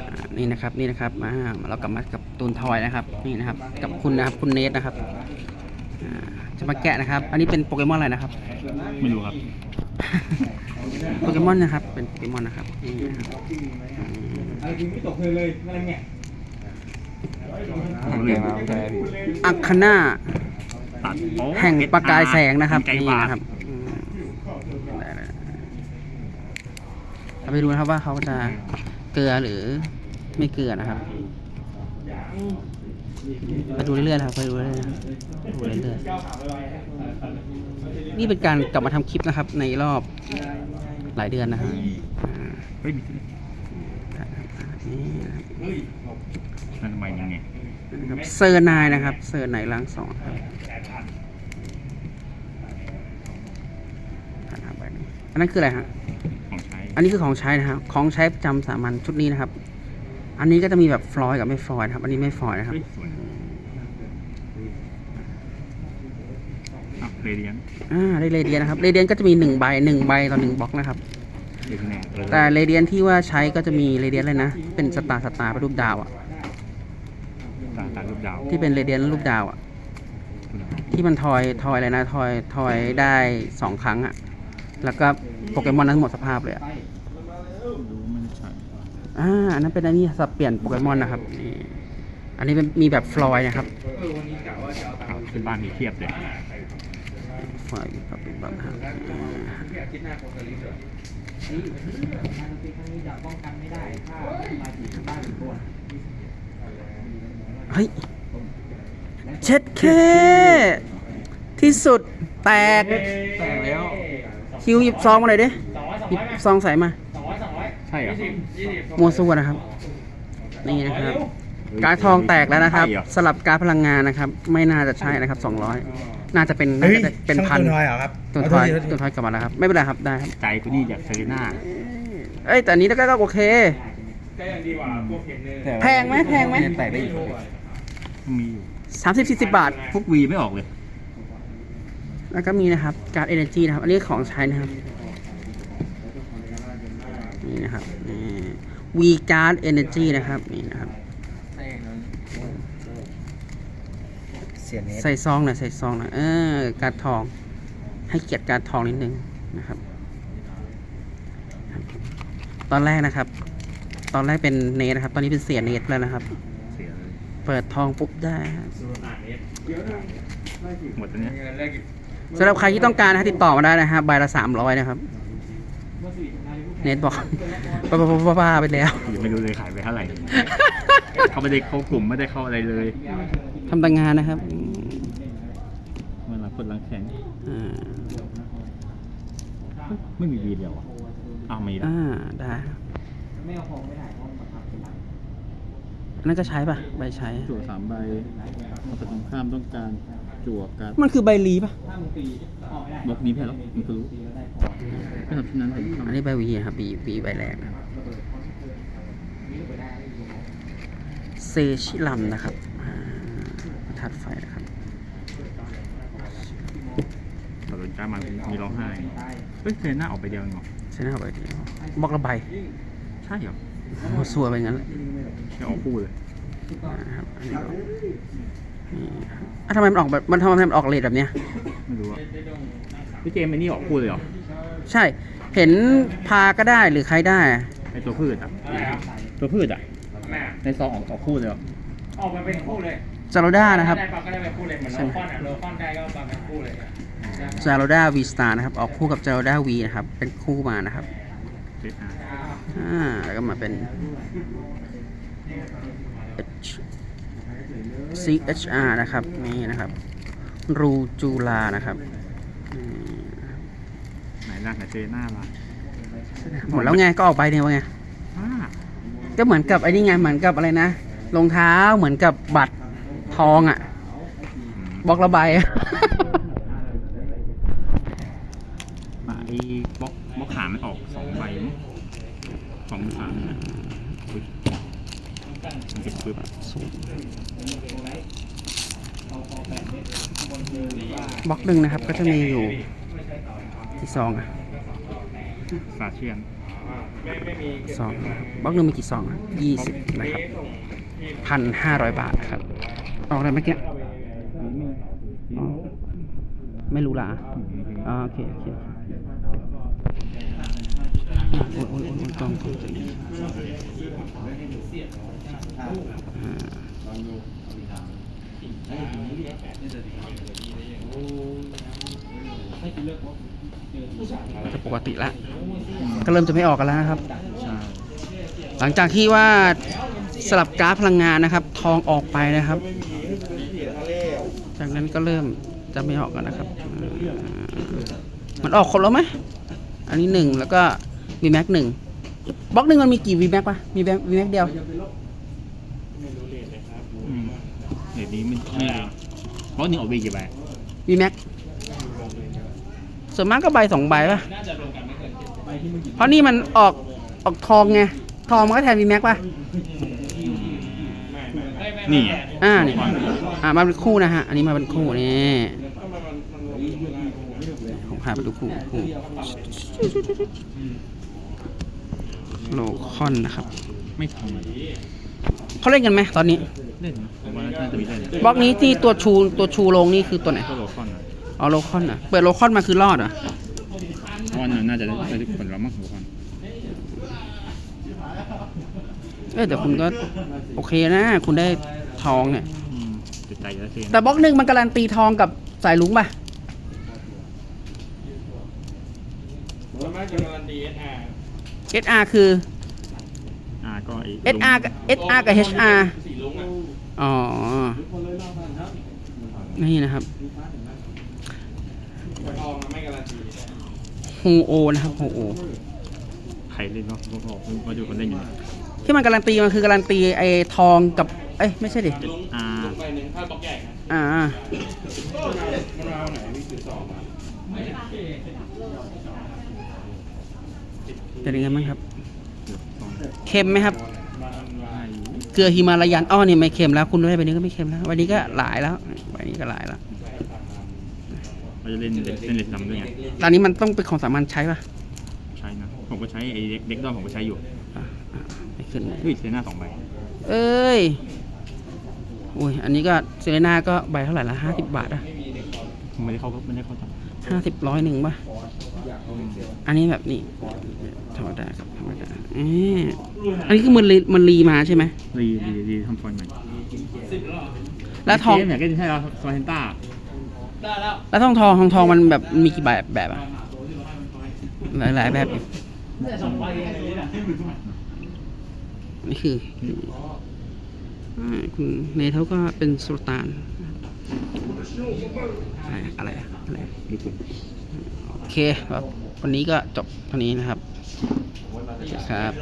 อ่านี่นะครับนี่นะครับมาเรากลับมากับตูนทอยนะครับ นี่นะครับ กับคุณนะครับคุณเนทนะครับอ่าจะมาแกะนะครับ อันนี้เป็นโปเกมอนอะไรนะครับ ไม่รู้ครับ โปเกมอนนะครับ เป็นโปเกมอนนะครับนี่นะครับอืมอะไรกินไม่ตกเลยเลยอะไรเนี่ยทำเลยมาใช่อัคคาน่าตัดโอ้แห่งประกายแสงนะครับไกลนี่บาทนะครับอืมได้เลยเราไปดูนะครับว่าเขาจะ เกลือหรือไม่เกลือนะครับไปดูเรื่อยๆนะครับไปดูเรื่อยๆนะครับดูเรื่อยๆนี่เป็นการกลับมาทำคลิปนะครับ ในรอบหลายเดือนนะครับอ่าเฮ้ยมีนี่นะครับนั่นทำไมยังไงนะครับเซอร์นายนะครับ เซอร์นายล้างสองครับอ่าไปนี่อันนั้นคืออะไรฮะข องใช้อันนี้คือของใช้นะครับ ของใช้ประจำสามัญชุดนี้นะครับ อันนี้ก็จะมีแบบฟลอยด์กับไม่ฟลอยด์นะครับ อันนี้ไม่ฟลอยด์นะครับเฮ้ยสวยอะเรเดียนอ่าได้เรเดียนนะครับ เรเดียนก็จะมีหนึ่งใบหนึ่งใบต่อหนึ่งบล็อกนะครับเด็กแน่เลยแต่เรเดียนที่ว่าใช้ก็จะมีเรเดียนเลยนะ เป็นสตาร์สตาร์เป็นรูปดาวอะตาตารูปดาว ที่เป็นเรเดียนรูปดาวอะที่มันทอยทอยอะไรนะ ทอยทอยได้สองครั้งอะแล้วก็โปเกมอนนั้นหมดสภาพเลยอะรู้ไม่ใช่ อ่าอันนั้นเป็นอันนี้สับเปลี่ยนโปเกมอนนะครับนี่อันนี้เป็นมีแบบฟลอยด์นะครับครับขึ้นบ้านมีเทียบเลยฟลอยด์กับเป็นแบบครับอ่าอาทิตย์หน้าคงจะรีบเลยนี่งานดนตรีครั้งนี้จะป้องกันไม่ได้ถ้ามาถึงบ้านหนึ่งคนเฮ้ยเช็ดเคที่สุดแตกแต่แล้วคิวหยิบซองมาหน่อยดิหยิบซองใส่มา ใช่เหรอยี่สิบมัวซั่วนะครับ นี่นะครับ การดทองแตกแล้วนะครับ ใช่เหอ สลับการดพลังงานนะครับ ไม่น่าจะใช่นะครับ200น่าจะเป็นน่าจะเป็นพันช่างตัวทอยเหรอครับตัวทอยตัวทอยกลับมาแล้วครับ ไม่เป็นไรครับได้ครับใจกูนี่อยากเซรีน่าเอ้ยแต่อันนี้ก็โอเคก็ยังดีกว่าพวกเห็นเนื้อแพงไหมแพงไหม แตกได้อีกมีอยู่30 40บาท พวกวีไม่ออกเลย แล้วก็มีนะครับการ์ดเอเนจีนะครับ อันนี้ของใช้นะครับ นี่นะครับนี่วีการ์ดเอเนจีนะครับนี่นะครับ เสียเนสใส่ซองหน่อยใส่ซองหน่อยเออการ์ดทอง ให้เกียรติการ์ดทองนิดนึงนะครับ ตอนแรกนะครับ ตอนแรกเป็นเนทนะครับ ตอนนี้เป็นเสียเนทแล้วนะครับ เสียเลยเปิดทองปุ๊บได้ครับหมดตัวเนี้ยเงินแรกสำหรับใครที่ต้องการนะฮะติดต่อมาได้นะครับใบละสามร้อยนะครับ เนทบอกบ้าบ้าบ้าไปแล้วยังไม่รู้เลยขายไปเท่าไหร่ เขาไม่ได้เข้ากลุ่มไม่ได้เข้าอะไรเลยทำต่างงานนะครับอืมเมื่อหลังคนหลังแข็งอ่าไม่มีวีเดียวอะอ้าวมีแล้วอ่าได้ไม่เอาของไม่ได้เพราะมันทำเป็นหลังอันนั้นก็ใช้ป่ะ ใบใช้จั่วสามใบเอาไปตรงข้ามต้องการ จั่วการดมันคือใบลีป่ะถ้ามึงตีออกไม่ได้บล็อกนี้แพ้แล้วมันก็รู้ตีแล้วได้ของไม่ทำที่นั้นผมทำอันนี้ใบวีนะครับบีบีใบแรกนะครับเซชิลัมนะครับอ่าทัดไฟนะครับตอนจ้ามันมีร้องไห้เฮ้ยเซน่าออกไปเดียวเองเหรอใช่ไหมครับใบเดียวบล็อกละใบใช่เหรอโอ้สัวไปงั้นเลยไม่ออกคู่เลยนะครับอันนี้ก็นี่ครับ อะทำไมมันออกแบบมันทำไมมันออกเลทแบบเนี้ย ไม่รู้อะพี่เจมส์ไอ้นี่ออกคู่เลยเหรอใช่ เห็นพาก็ได้หรือใครได้อะไอตัวพืชอะ ตัวพืชอะแม่ในซองออกออกคู่เลยเหรอออกมาเป็นคู่เลยซาโรด้านะครับ ได้ปะก็ได้เป็นคู่เลยเหมือนโลคอนอะโลคอนได้ก็มาเป็นคู่เลยอะซาโรด้าวีสตาร์นะครับ ออกคู่กับซาโรด้าวีนะครับ เป็นคู่มานะครับ เจ็ดอะอ่า แล้วก็มาเป็น CHR นะครับนี่นะครับ รูจูลานะครับนี่นะครับไหนล่ะไหนเจน่าล่ะหมดแล้วไงก็ออกใบเดียวไงอ่าก็เหมือนกับไอ้นี่ไงเหมือนกับอะไรนะรองเท้าเหมือนกับบัตรทองอะ่ะอืมบล็อกละใบอะไอ้บล็อกบล็อกขามันออกสองใบมั้งสองขานะอุ๊ยมันจะ ปึ๊บบล็อกหนึ่งนะครับก็จะมีอยู่ที่ซองอะซาเชียนซองบล็อกหนึ่งมีกี่ซองยี่สิบนะครับพันห้าร้อยบาทครับ ออกอะไรเมื่อกี้อ๋อไม่รู้ละอ่าโอเคโอเค โอ้ยโอ้ยโอ้ยโอ้ยกล้องกล้องจะนี่อ่าจะปกติละก็เริ่มจะไม่ออกกันแล้วนะครับ หลังจากที่ว่าสลับกราฟพลังงานนะครับ ทองออกไปนะครับ จากนั้นก็เริ่มจะไม่ออกกันนะครับมมันออกครบแล้วไหมอันนี้หนึ่งแล้วก็ VMAX หนึ่งบล็อกหนึ่งมันมีกี่ VMAX ปะมี VMAX เดียวอืมเดี๋ยวนี้ไม่ไม่รู้เพราะหนึ่งออกเบรกกี่ใบ VMAX ส่วนมากก็ใบสองใบปะเพราะนี่มันออกออกทองไงทองมันก็แทน VMAX ปะนี่ไงอ่านี่อ่ามาเป็นคู่นะฮะ อันนี้มาเป็นคู่นี่ผมพาไปดูคู่คู่ โลคอนนะครับ ไม่ทำเขาเล่นกันไหมตอนนี้ เล่นนะผมว่าน่าจะมีเล่นบล็อกนี้ที่ตัวชูตัวชูลงนี่คือตัวไหนก็โลคอนนะอ๋อโลคอนอะเปิดโลคอนมาคือรอดเหรอะเพราะว่าน่าจะได้ได้ทุกคนแล้วมั้งโลคอนเออแต่คุณก็โอเคนะ คุณได้ทองเนี่ย อืมจิตใจแล้วเซนแต่บล็อกหนึ่งมันการันตีทองกับสายลุงป่ะส่วนมากจะการันตี SR SR คือ อ่าก็ไอ้ SR กับ SR กับ HR สีลุงอะอ๋อ นี่นะครับทองมันไม่การันตีโฮโอนะครับโฮโอใครเล่นเนาะผมบอกว่าดูคนเล่นอยู่นะที่มันการันตีมันคือการันตีไอ้ทองกับ เอ้ยไม่ใช่ดิลุงอ่าลุงใบหนึ่งถ้าบล็อกใหญ่นะอ่ามัน เอาไหนวิคือสองอะเป็นยังไงบ้างครับเดี๋ยวสองเค็มไหมครับใช่เกลือฮิมาลายันอ้อนี่ไม่เค็มแล้ว คุณด้วยใบนี้ก็ไม่เค็มแล้ว วันนี้ก็หลายแล้วใบนี้ก็หลายแล้ว เราจะเล่นเล่นเล่นเลสซัมด้วยไงตอนนี้มันต้องเป็นของสามัญใช้ป่ะใช่นะผมก็ใช้ไอ้เด็กเด็กดอนผมก็ใช้อยู่อะอะไม่ขึ้นเลย เฮ้ยเซน่าสองใบเอ้ย อุ้ย อันนี้ก็เซเลน่าก็ใบเท่าไหร่ละห้าสิบบาทอะไม่ได้เข้าไม่ได้เข้าจับห้าสิบร้อยหนึ่งป่ะ อันนี้แบบนี้ธรรมดาครับธรรมดาเอ๊ะอันนี้คือมันรีมันรีมาใช่ไหมรีรีรีทำฟอยล์ใหม่แล้วทองเกมอยากเล่นใช่แล้วซอยเฮนต้าได้แล้วแล้วทองทองทองทองมันแบบมีกี่แบบแบบอะหลายหลายแบบอยู่นี่คืออ่าคุณเนเธอร์ก็เป็นสุลต่านอะไรอะไรอะอะไรดูผมโอเคครับวันนี้ก็จบเท่านี้นะครับครับ